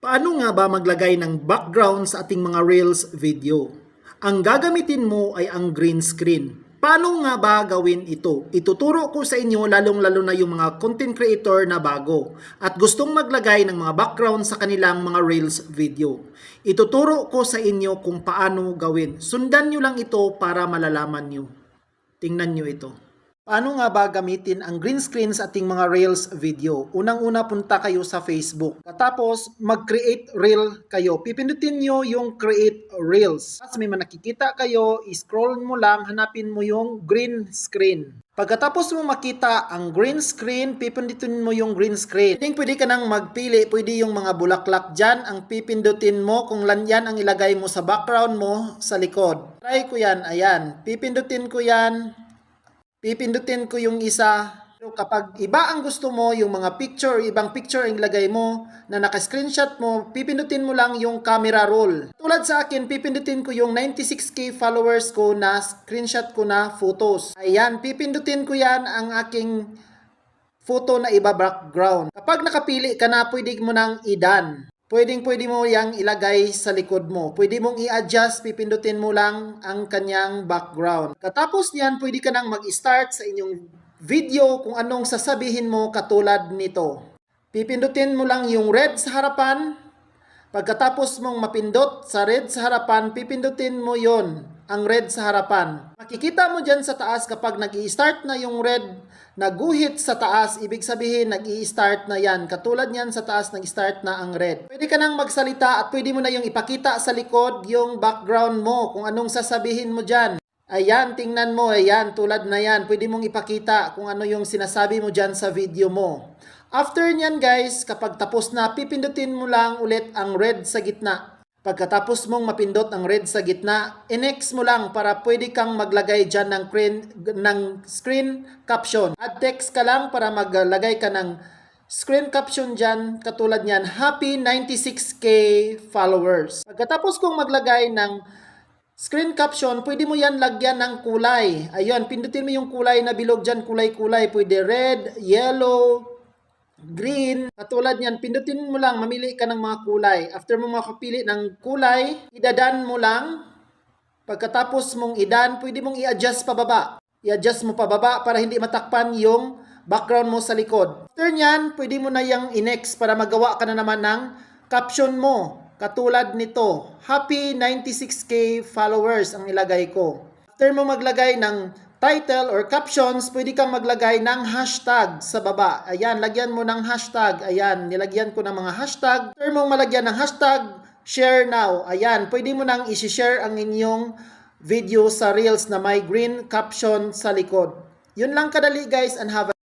Paano nga ba maglagay ng background sa ating mga Reels video? Ang gagamitin mo ay ang green screen. Paano nga ba gawin ito? Ituturo ko sa inyo lalong-lalo na yung mga content creator na bago at gustong maglagay ng mga background sa kanilang mga Reels video. Ituturo ko sa inyo kung paano gawin. Sundan nyo lang ito para malalaman nyo. Tingnan nyo ito. Paano nga ba gamitin ang green screen sa ating mga Reels video? Unang-una punta kayo sa Facebook. Tapos mag-create reel kayo. Pipindutin nyo yung create reels. Tapos may nakikita kayo, scroll mo lang, hanapin mo yung green screen. Pagkatapos mo makita ang green screen, pipindutin mo yung green screen. Pwede, pwede ka nang magpili, pwede yung mga bulaklak dyan, ang pipindutin mo kung lan yan ang ilagay mo sa background mo sa likod. Try ko yan, ayan. Pipindutin ko yan, pipindutin ko yung isa. So, kapag iba ang gusto mo, yung mga picture, ibang picture ang ilagay mo, na naka-screenshot mo, pipindutin mo lang yung camera roll. Tulad sa akin, pipindutin ko yung 96k followers ko na screenshot ko na photos. Ayan, pipindutin ko yan ang aking photo na iba background. Kapag nakapili ka na, pwede mo nang idan. Pwedeng pwede mo yang ilagay sa likod mo. Pwede mong i-adjust, pipindutin mo lang ang kanyang background. Katapos niyan, pwede ka nang mag-start sa inyong video kung anong sasabihin mo katulad nito. Pipindutin mo lang yung red sa harapan. Pagkatapos mong mapindot sa red sa harapan, pipindutin mo yon ang red sa harapan. Makikita mo dyan sa taas kapag nag start na yung red naguhit sa taas, ibig sabihin nag start na yan. Katulad niyan sa taas, nag-start na ang red. Pwede ka nang magsalita at pwede mo na yung ipakita sa likod yung background mo kung anong sasabihin mo dyan. Ayan, tingnan mo, ayan, tulad na yan. Pwede mong ipakita kung ano yung sinasabi mo dyan sa video mo. After nyan guys, kapag tapos na, pipindutin mo lang ulit ang red sa gitna. Pagkatapos mong mapindot ang red sa gitna, inex mo lang para pwede kang maglagay dyan ng, screen, ng screen caption. Add text ka lang para maglagay ka ng screen caption dyan, katulad niyan, happy 96k followers. Pagkatapos kong maglagay ng Screen caption, pwede mo yan lagyan ng kulay. Ayun, pindutin mo yung kulay na bilog dyan, kulay-kulay. Pwede red, yellow, green. Katulad niyan, pindutin mo lang, mamili ka ng mga kulay. After mo makapili ng kulay, idadan mo lang. Pagkatapos mong idan, pwede mong i-adjust pababa. I-adjust mo pababa para hindi matakpan yung background mo sa likod. After niyan, pwede mo na yung inex para magawa ka na naman ng caption mo. Katulad nito, happy 96k followers ang ilagay ko. After mo maglagay ng title or captions, pwede kang maglagay ng hashtag sa baba. Ayan, lagyan mo ng hashtag. Ayan, nilagyan ko ng mga hashtag. After mo malagyan ng hashtag, share now. Ayan, pwede mo nang isi-share ang inyong video sa Reels na may green caption sa likod. Yun lang kadali guys and have a